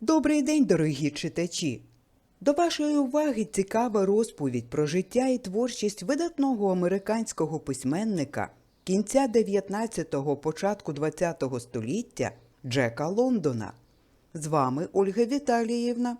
Добрий день, дорогі читачі! До вашої уваги цікава розповідь про життя і творчість видатного американського письменника кінця 19-го, початку 20-го століття Джека Лондона. З вами Ольга Віталіївна.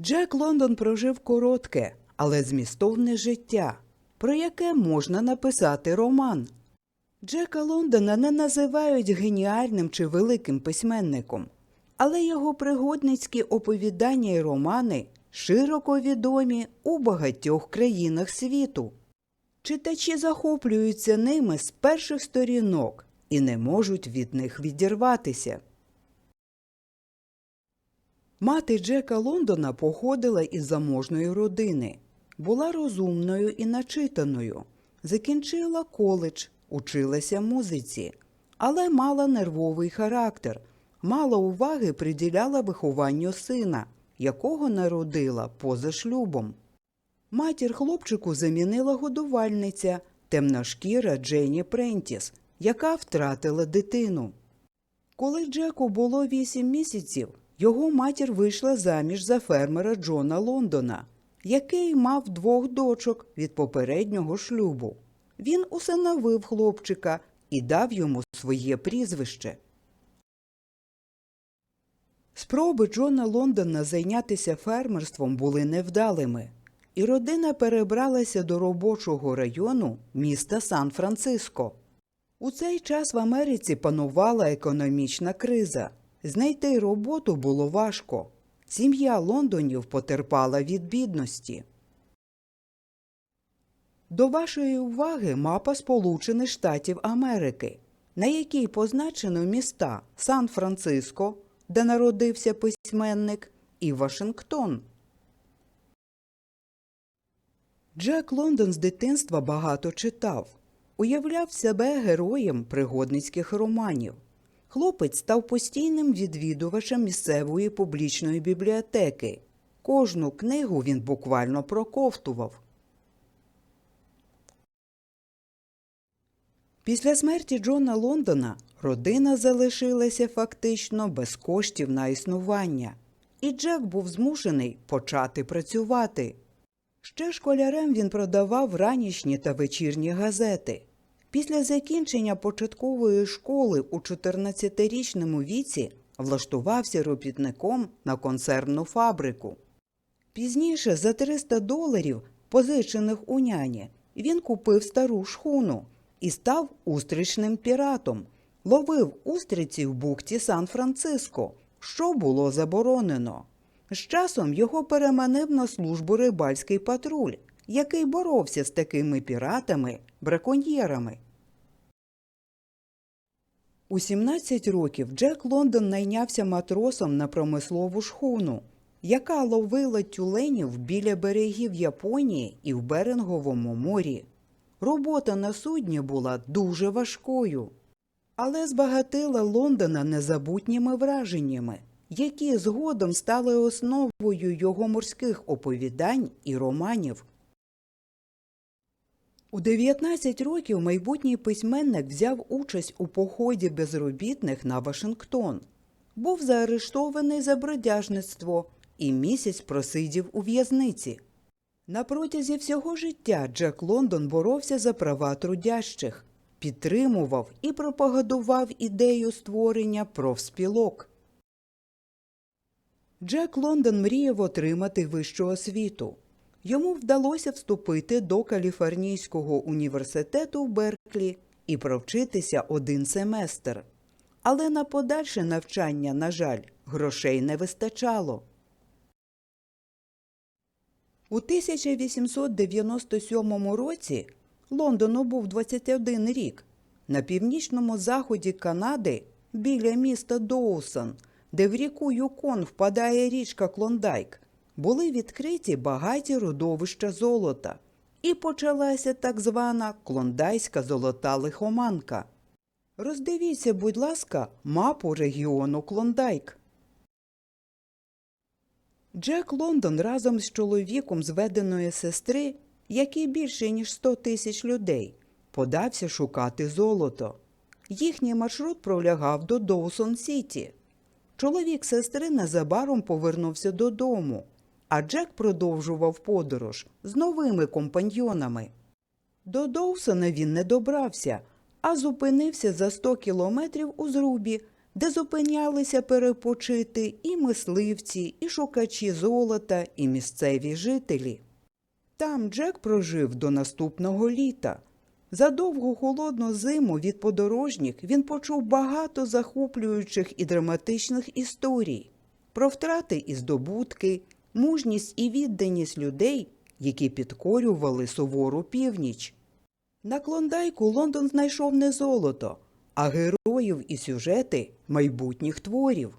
Джек Лондон прожив коротке, але змістовне життя, про яке можна написати роман. Джека Лондона не називають геніальним чи великим письменником, але його пригодницькі оповідання й романи широко відомі у багатьох країнах світу. Читачі захоплюються ними з перших сторінок і не можуть від них відірватися. Мати Джека Лондона походила із заможної родини, була розумною і начитаною, закінчила коледж, училася музиці, але мала нервовий характер, мало уваги приділяла вихованню сина, якого народила поза шлюбом. Матір хлопчику замінила годувальниця, темношкіра Дженні Прентіс, яка втратила дитину. Коли Джеку було вісім місяців, його матір вийшла заміж за фермера Джона Лондона, який мав двох дочок від попереднього шлюбу. Він усиновив хлопчика і дав йому своє прізвище. Спроби Джона Лондона зайнятися фермерством були невдалими, і родина перебралася до робочого району міста Сан-Франциско. У цей час в Америці панувала економічна криза. Знайти роботу було важко. Сім'я Лондонів потерпала від бідності. До вашої уваги мапа Сполучених Штатів Америки, на якій позначено міста Сан-Франциско, де народився письменник, і Вашингтон. Джек Лондон з дитинства багато читав, уявляв себе героєм пригодницьких романів. Хлопець став постійним відвідувачем місцевої публічної бібліотеки. Кожну книгу він буквально проковтував. Після смерті Джона Лондона родина залишилася фактично без коштів на існування, і Джек був змушений почати працювати. Ще школярем він продавав ранішні та вечірні газети. Після закінчення початкової школи у 14-річному віці влаштувався робітником на консервну фабрику. Пізніше за 300 доларів, позичених у няні, він купив стару шхуну і став устричним піратом, ловив устриці в бухті Сан-Франциско, що було заборонено. З часом його переманив на службу рибальський патруль, який боровся з такими піратами, браконьєрами. У 17 років Джек Лондон найнявся матросом на промислову шхуну, яка ловила тюленів біля берегів Японії і в Беринговому морі. Робота на судні була дуже важкою, але збагатила Лондона незабутніми враженнями, які згодом стали основою його морських оповідань і романів. У 19 років майбутній письменник взяв участь у поході безробітних на Вашингтон, був заарештований за бродяжництво і місяць просидів у в'язниці. На протязі всього життя Джек Лондон боровся за права трудящих, підтримував і пропагандував ідею створення профспілок. Джек Лондон мріяв отримати вищу освіту. Йому вдалося вступити до Каліфорнійського університету в Берклі і провчитися один семестр. Але на подальше навчання, на жаль, грошей не вистачало. У 1897 році Лондону був 21 рік. На північному заході Канади, біля міста Доусон, де в ріку Юкон впадає річка Клондайк, були відкриті багаті родовища золота, і почалася так звана клондайська золота лихоманка. Роздивіться, будь ласка, мапу регіону Клондайк. Джек Лондон разом з чоловіком зведеної сестри, який більше ніж 100 тисяч людей, подався шукати золото. Їхній маршрут пролягав до Доусон Сіті. Чоловік сестри незабаром повернувся додому, а Джек продовжував подорож з новими компаньйонами. До Доусона він не добрався, а зупинився за 100 кілометрів у зрубі, де зупинялися перепочити і мисливці, і шукачі золота, і місцеві жителі. Там Джек прожив до наступного літа. За довгу холодну зиму від подорожніх він почув багато захоплюючих і драматичних історій про втрати і здобутки, мужність і відданість людей, які підкорювали сувору північ. На Клондайку Лондон знайшов не золото, а героїв і сюжети майбутніх творів.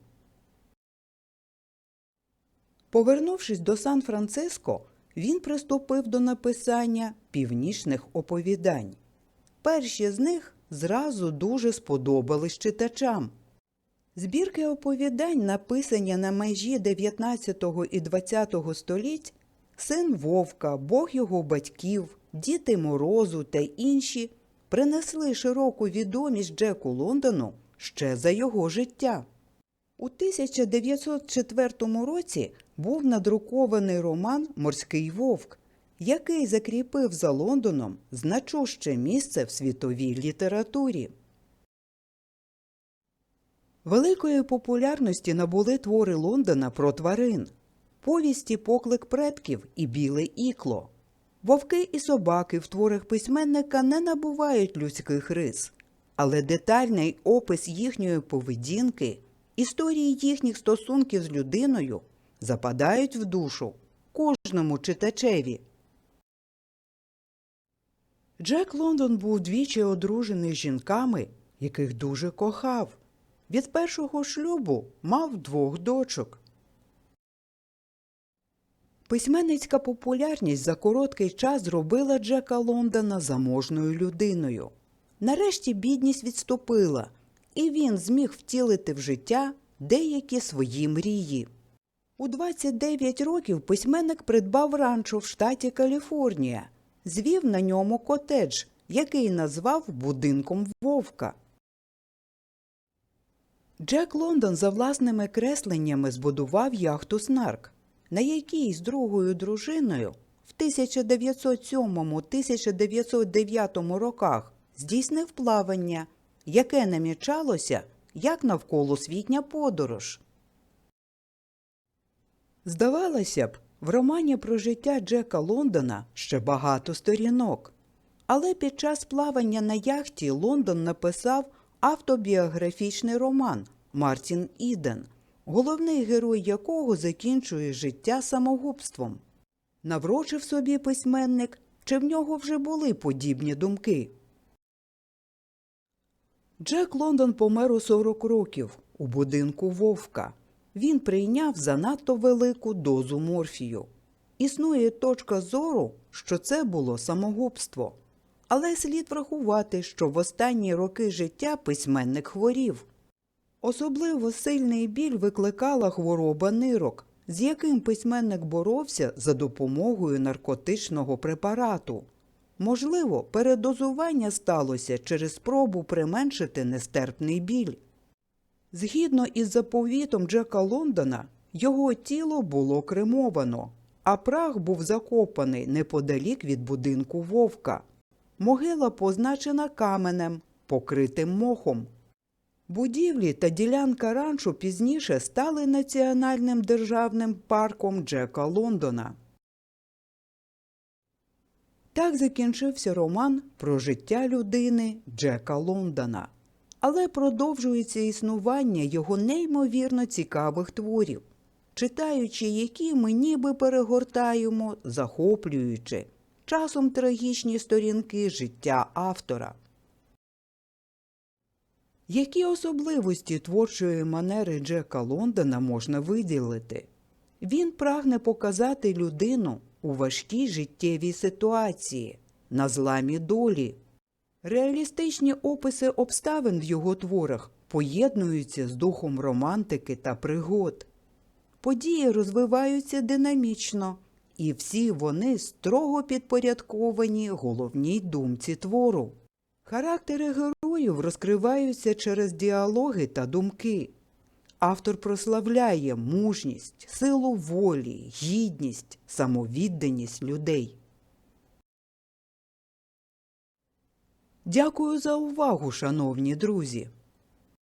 Повернувшись до Сан-Франциско, він приступив до написання північних оповідань. Перші з них зразу дуже сподобались читачам. Збірки оповідань, написані на межі 19 і 20 століть, син Вовка, Бог його батьків, Діти Морозу та інші принесли широку відомість Джеку Лондону ще за його життя. У 1904 році був надрукований роман Морський вовк, який закріпив за Лондоном значуще місце в світовій літературі. Великої популярності набули твори Лондона про тварин, повісті Поклик предків і Біле ікло. Вовки і собаки в творах письменника не набувають людських рис, але детальний опис їхньої поведінки, історії їхніх стосунків з людиною западають в душу кожному читачеві. Джек Лондон був двічі одружений з жінками, яких дуже кохав. Від першого шлюбу мав двох дочок. Письменницька популярність за короткий час зробила Джека Лондона заможною людиною. Нарешті бідність відступила, і він зміг втілити в життя деякі свої мрії. У 29 років письменник придбав ранчо в штаті Каліфорнія, звів на ньому котедж, який назвав будинком вовка. Джек Лондон за власними кресленнями збудував яхту Снарк, на якій з другою дружиною в 1907-1909 роках здійснив плавання, яке намічалося як навколосвітня подорож. Здавалося б, в романі про життя Джека Лондона ще багато сторінок. Але під час плавання на яхті Лондон написав автобіографічний роман Мартін Іден, головний герой якого закінчує життя самогубством. Наврочив собі письменник, чи в нього вже були подібні думки. Джек Лондон помер у 40 років у будинку Вовка. Він прийняв занадто велику дозу морфію. Існує точка зору, що це було самогубство. Але слід врахувати, що в останні роки життя письменник хворів. Особливо сильний біль викликала хвороба нирок, з яким письменник боровся за допомогою наркотичного препарату. Можливо, передозування сталося через спробу применшити нестерпний біль. Згідно із заповітом Джека Лондона, його тіло було кремовано, а прах був закопаний неподалік від будинку вовка. Могила позначена каменем, покритим мохом. Будівлі та ділянка ранчо пізніше стали національним державним парком Джека Лондона. Так закінчився роман про життя людини Джека Лондона. Але продовжується існування його неймовірно цікавих творів, читаючи які ми ніби перегортаємо, захоплюючи часом трагічні сторінки життя автора. Які особливості творчої манери Джека Лондона можна виділити? Він прагне показати людину у важкій життєвій ситуації, на зламі долі. Реалістичні описи обставин в його творах поєднуються з духом романтики та пригод. Події розвиваються динамічно, і всі вони строго підпорядковані головній думці твору. Характери героїв розкриваються через діалоги та думки. автор прославляє мужність, силу волі, гідність, самовідданість людей. Дякую за увагу, шановні друзі!